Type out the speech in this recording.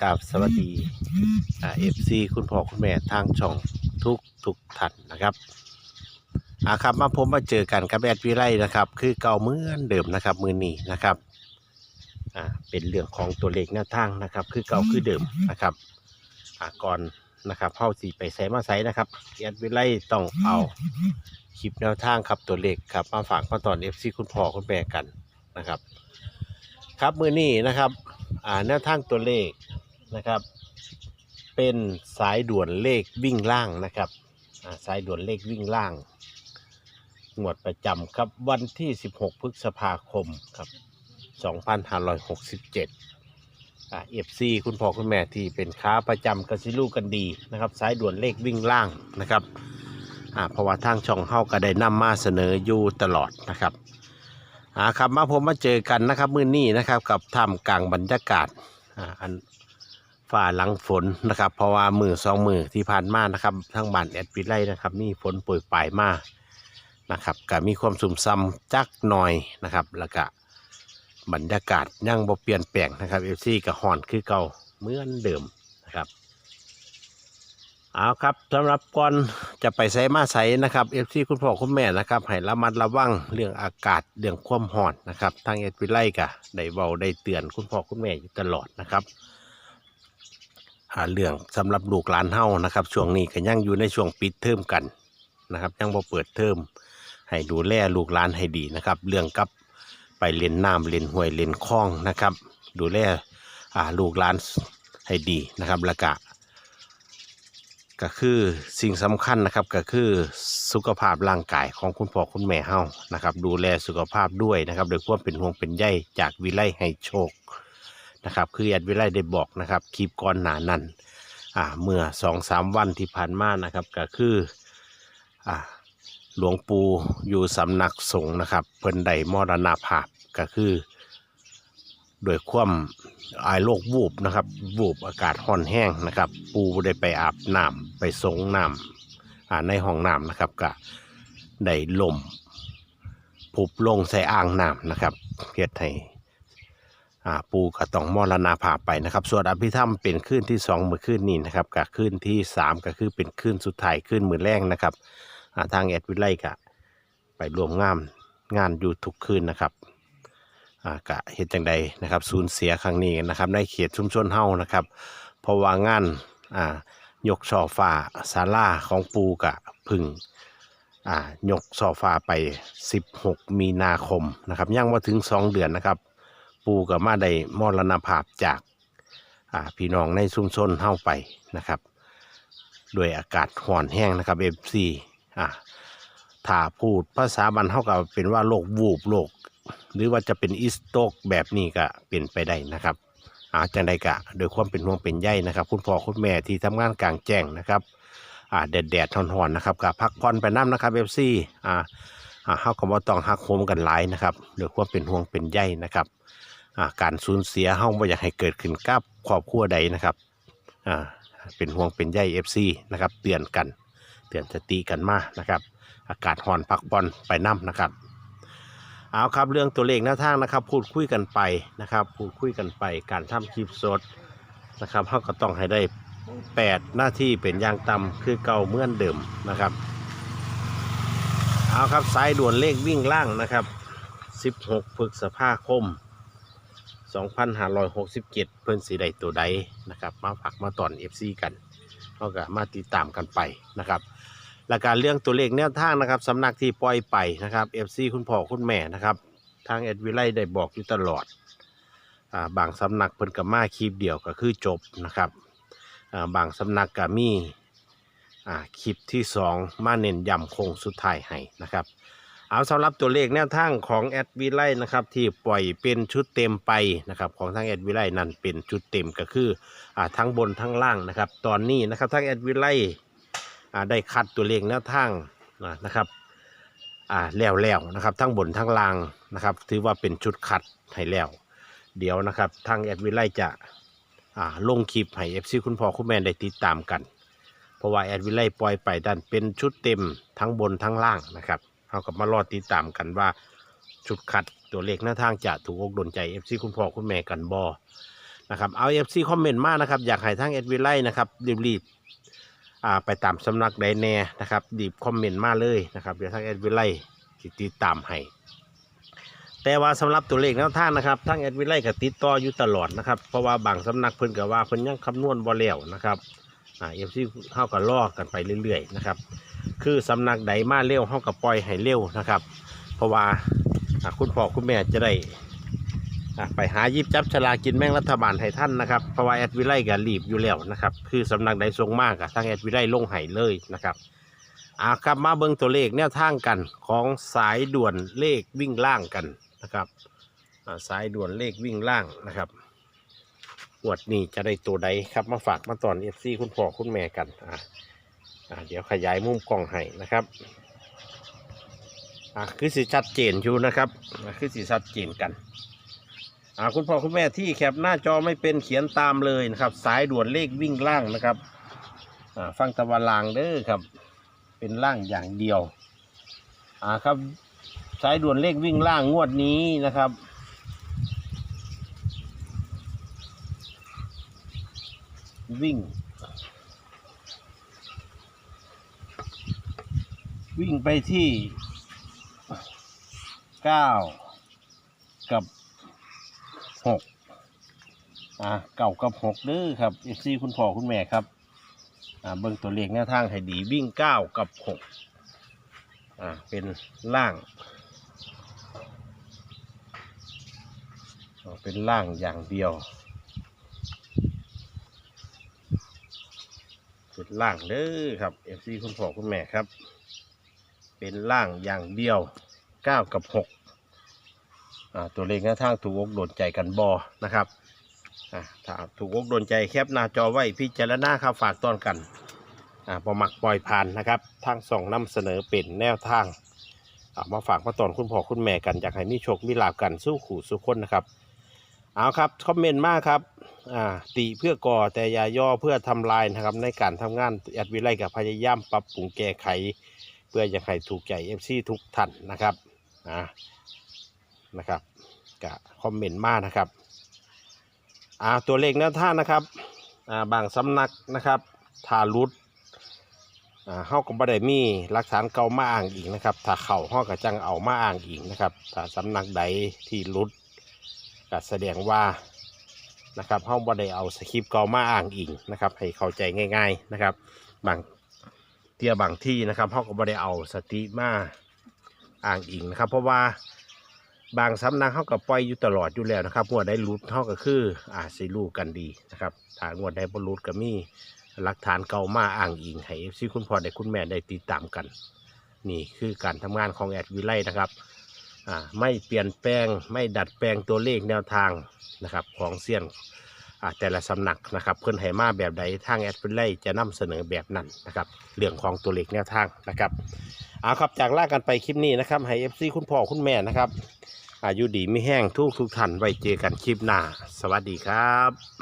กราบสวัสดีเอฟซีคุณพ่อคุณแม่ทางช่องทุกทุกท่านนะครับอาครับมาพบมาเจอกันกับแอดวิไลนะครับ คือเก่าเหมือนเดิมนะครับ มือนี้นะครับอ่าเป็นเรื่องของตัวเลขหน้าทางนะครับ คือเก่าคือเดิมนะครับอ่าก่อนนะครับเข้าสีไปใส่มาใส่นะครับแอดวิไลต้องเอาคลิปแนวทางครับตัวเลขครับมาฝากมาตอนเอฟซีคุณพ่อคุณแม่กันนะครับ ครับมือนี้นะครับอ่าแนวทางตัวเลข นะครับ เป็นสายด่วนเลขวิ่งล่างนะครับสายด่วนเลขวิ่งล่างงวดประจำครับวันที่ 16 พฤษภาคมครับ2567อ่าเอฟซีคุณพ่อคุณแม่ที่เป็นค้าประจำกสิลูกกันดีนะครับ สายด่วนเลขวิ่งล่างนะครับอ่าเพราะว่าทางช่องเฮาก็ได้นำมาเสนออยู่ตลอดนะครับอ่าครับมาผมมาเจอกันนะครับมื้อนี้นะครับกับท่ามกลางบรรยากาศอ่าอัน ฝ่าหลังฝนนะครับ เพราะว่ามือสองมือที่ผ่านมานะครับทั้งบ้านแอดวิไลนะครับมีฝนโปรยปลายมานะครับก็มีความสุ่มซ้ำจักหน่อยนะครับ แล้วก็บรรยากาศยังบ่เปลี่ยนแปลงนะครับเอฟซีกับฮอนคือเก่าเหมือนเดิมนะครับเอาครับสำหรับก่อนจะไปใส่มาใส่นะครับเอฟซีคุณพ่อคุณแม่นะครับให้ระมัดระวังเรื่องอากาศเรื่องความร้อนนะครับทางเอสวิไลกะได้เบาได้เตือนคุณพ่อคุณแม่อยู่ตลอดนะครับ หาเรื่องสำหรับลูกหลานเฮานะครับ ช่วงนี้ก็ยังอยู่ในช่วงปิดเทอมกันนะครับ ยังบ่เปิดเทอมให้ดูแลลูกหลานให้ดีนะครับ เรื่องกับไปเล่นน้ำเล่นห้วยเล่นคลองนะครับ ดูแลอ่าลูกหลานให้ดีนะครับแล้วก็ก็คือสิ่งสำคัญนะครับก็คือสุขภาพร่างกายของคุณพ่อคุณแม่เฮานะครับ ดูแลสุขภาพด้วยนะครับโดยความเป็นห่วงเป็นใยจากวิไลให้โชค นะครับคือแอดวิไลได้บอกนะครับคลิปก่อนหนานั้นอ่าเมื่อสองสามวันที่ผ่านมานะครับก็คืออ่าหลวงปู่อยู่สำนักสงฆ์นะครับเพิ่นได้มรณภาพก็คือโดยความอายโรควูบนะครับวูบอากาศห่อนแห้งนะครับ ปูได้ไปอาบน้ำไปสงน้ำในห้องน้ำนะครับก็ได้ลมผุบลงใส่อ่างน้ำนะครับเฮ็ดให้ อ่าปูก็ต้องมรณาภาพไปนะครับส่วนอภิธรรมเป็นคืนที่สองเมื่อคืนนี้นะครับกับคืนที่สามก็คือเป็นคืนสุดท้ายคืนมือแรกนะครับอ่าทางแอดวิไลก็ไปรวมงานงานอยู่ทุกคืนนะครับอ่ากะเหตุจังใดนะครับสูญเสียครั้งนี้นะครับในเขตชุมชนเฮานะครับเพราะว่างานอ่ายกช่อฟ้าศาลาของปูกะพึ่งอ่ายกช่อฟ้าไป 16 มีนาคมนะครับยังมาถึง 2 เดือนนะครับ ปูกับมาได้มรณภาพจากพี่น้องในชุมชนเฮาไปนะครับด้วยอากาศห่อนแห้งนะครับเอฟซีอ่าถ้าพูดภาษาบันเฮากับเป็นว่าโรควูบโรคหรือว่าจะเป็นอีสโตกแบบนี้ก็เป็นไปได้นะครับอาจังใดกะโดยความเป็นห่วงเป็นใยนะครับ คุณพ่อคุณแม่ที่ทำงานกลางแจ้งนะครับอ่าแดดแดดๆร้อนนะครับกับพักผ่อนไปน้ำนะครับเอฟซีอ่าอ่าเฮาก็บ่ต้องหักโหมกันหลายนะครับโดยความเป็นห่วงเป็นใยนะครับ การสูญเสียเฮาบ่อยากให้เกิดขึ้นกับครอบครัวใดนะครับเป็นห่วงเป็นใยเอฟซีนะครับเตือนกัน เตือนสติกันมานะครับ อากาศร้อนพักผ่อนไปน้ำนะครับ เอาครับเรื่องตัวเลขหน้าทางนะครับ พูดคุยกันไปนะครับ พูดคุยกันไปการทำคลิปสดนะครับเขาก็ต้องให้ได้ 8 หน้าที่เป็นอย่างต่ำคือเก่าเมื่อนเดิมนะครับเอาครับสายด่วนเลขวิ่งล่างนะครับ 16พฤษภาคม 2567 เพิ่อนสีใดตัวใดนะครับ มาผักมาตอน FC กันเขาก็มาติดตามกันไปนะครับและการเรื่องตัวเลขแนวทางนะครับสำนักที่ปล่อยไปนะครับ FC คุณพ่อคุณแม่นะครับทางเอ็ดวิไลได้บอกอยู่ตลอดอ่าบางสำนักเพิ่นกับมาคลิปเดียวก็คือจบนะครับอ่าบางสำนักก็มีอ่าคลิปที่สองมาเน้นย้ำโคงสุดท้ายให้นะครับ เอาสำหรับตัวเลขแนวทางของแอดวิไลนะครับที่ปล่อยเป็นชุดเต็มไปนะครับของทางแอดวิไลนั่นเป็นชุดเต็มก็คืออ่าทั้งบนทั้งล่างนะครับ ตอนนี้นะครับทางแอดวิไลอ่าได้คัดตัวเลขแนวทางอ่านะครับอ่าแล้วแล้วนะครับทั้งบนทั้งล่างนะครับ ถือว่าเป็นชุดคัดให้แล้ว เดี๋ยวนะครับทางแอดวิไลจะอ่าลงคลิปให้เอฟซีคุณพ่อคุณแม่ได้ติดตามกัน เพราะว่าแอดวิไลปล่อยไปดันเป็นชุดเต็มทั้งบนทั้งล่างนะครับ เรากับมารอติดตามกันว่าชุดคัดตัวเลขหน้าทางจะถูกอกโดนใจเอฟซีคุณพ่อคุณแม่กันบอนะครับเอาเอฟซีคอมเมนต์มานะครับอยากให้ทั้งเอ็ดวิไลนะครับรีบๆอ่าไปตามสำนักใดแน่นะครับรีบคอมเมนต์มาเลยนะครับเดี๋ยวทั้งเอ็ดวิไลสิติดตามให้แต่ว่าสำหรับตัวเลขแนวทางนะครับทั้งเอ็ดวิไลก็ติดต่ออยู่ตลอดนะครับเพราะว่าบางสำนักเพิ่นก็ว่าเพิ่นยังคำนวณบ่แล้วนะครับอ่าเอฟซีเฮาก็ลอกกันไปเรื่อยๆนะครับ คือสำนักใดมาเร็วเฮาก็ปล่อยให้เร็วนะครับ เพราะว่าคุณพ่อคุณแม่จะได้อ่าไปหายิบจับฉลากินแม่งรัฐบาลให้ท่านนะครับเพราะว่าแอดวิไลก็รีบอยู่แล้วนะครับคือสำนักใดทรงมากอะทางแอดวิไลลงให้เลยนะครับอ่าครับมาเบิ่งตัวเลขแนวทางกันของสายด่วนเลขวิ่งล่างกันนะครับอ่าสายด่วนเลขวิ่งล่างนะครับงวดนี้จะได้ตัวใดครับมาฝากมาตอนเอฟซีคุณพ่อคุณแม่กันอ่า เดี๋ยวขยายมุมกล้องให้นะครับคือสีชัดเจนอยู่นะครับคือสีชัดเจนกันคุณพ่อคุณแม่ที่แคปหน้าจอไม่เป็นเขียนตามเลยนะครับ สายด่วนเลขวิ่งล่างนะครับฟังตะวันลางเด้อครับ เป็นล่างอย่างเดียวอ่าครับสายด่วนเลขวิ่งล่างงวดนี้นะครับวิ่ง วิ่งไปที่เก้ากับหกอ่าเก่ากับหกเด้อครับเอฟซีคุณพ่อคุณแม่ครับอ่าเบิ่งตัวเลขแนวทางให้ดีวิ่งเก้ากับหกอ่าเป็นล่างเป็นล่างอย่างเดียว เป็นล่างเด้อครับเอฟซีคุณพ่อคุณแม่ครับ เป็นล่างอย่างเดียว 9 กับ6ตัวเลขหน้าทางถูกอกโดนใจกันบอนะครับถ้าถูกอกโดนใจแคปหน้าจอไว้พิจารณาครับฝากต้อนกันอ่าพอมักปล่อยผ่านนะครับ ทางส่องนำเสนอเป็นแนวทางมาฝากมาตอนคุณพ่อคุณแม่กันอยากให้มีโชคมีลาบกันสู้ขู่สู้คนนะครับเอาครับคอมเมนต์มากครับติเพื่อก่อแต่อย่าย่อเพื่อทำลายนะครับในการทำงานแอดวิไลกับพยายามปรับปรุงแก้ไข พื่อจะให้ถูกใจเอฟซีทุกท่านนะครับอ่านะครับกะคอมเมนต์มานะครับอ่าตัวเลขแนวท่างนะครับอ่าบางสำนักนะครับทารุดอ่าเฮาก็บ่ได้มีหลักฐานเก่ามาอ้างอีกนะครับ ถ้าเข้าเฮาก็จังเอามาอ้างอีกนะครับถ้าสำนักใดที่รุดก็แสดงว่านะครับเฮาบ่ได้เอาสคริปต์เก่ามาอ้างอิงนะครับ ให้เข้าใจง่าย ๆนะครับ บาง เที่ยบางที่นะครับเขาก็บ่ได้เอาสติมาอ้างอิงนะครับ เพราะว่าบางสำนักเขาก็ปล่อยอยู่ตลอดอยู่แล้วนะครับงวดได้รูดเขาก็คืออาสิลูกกันดีนะครับถ้างวดได้บรูดก็มีหลักฐานเก่ามาอ้างอิงให้เอฟซีคุณพ่อได้คุณแม่ได้ติดตามกัน นี่คือการทำงานของแอดวิไลนะครับอ่าไม่เปลี่ยนแปลงไม่ดัดแปลงตัวเลขแนวทางนะครับของเซียน แต่ละสำนักนะครับเพื่อนไหมาแบบใดทางแอดเฟลไลจะนำเสนอแบบนั้นนะครับเรื่องของตัวเลขแนวทางนะครับเอาครับจากล่ากันไปคลิปนี้นะครับให้เอฟซีคุณพ่อคุณแม่นะครับอายุดีไม่แห้งทุกทุกท่านไว้เจอกันคลิปหน้า สวัสดีครับ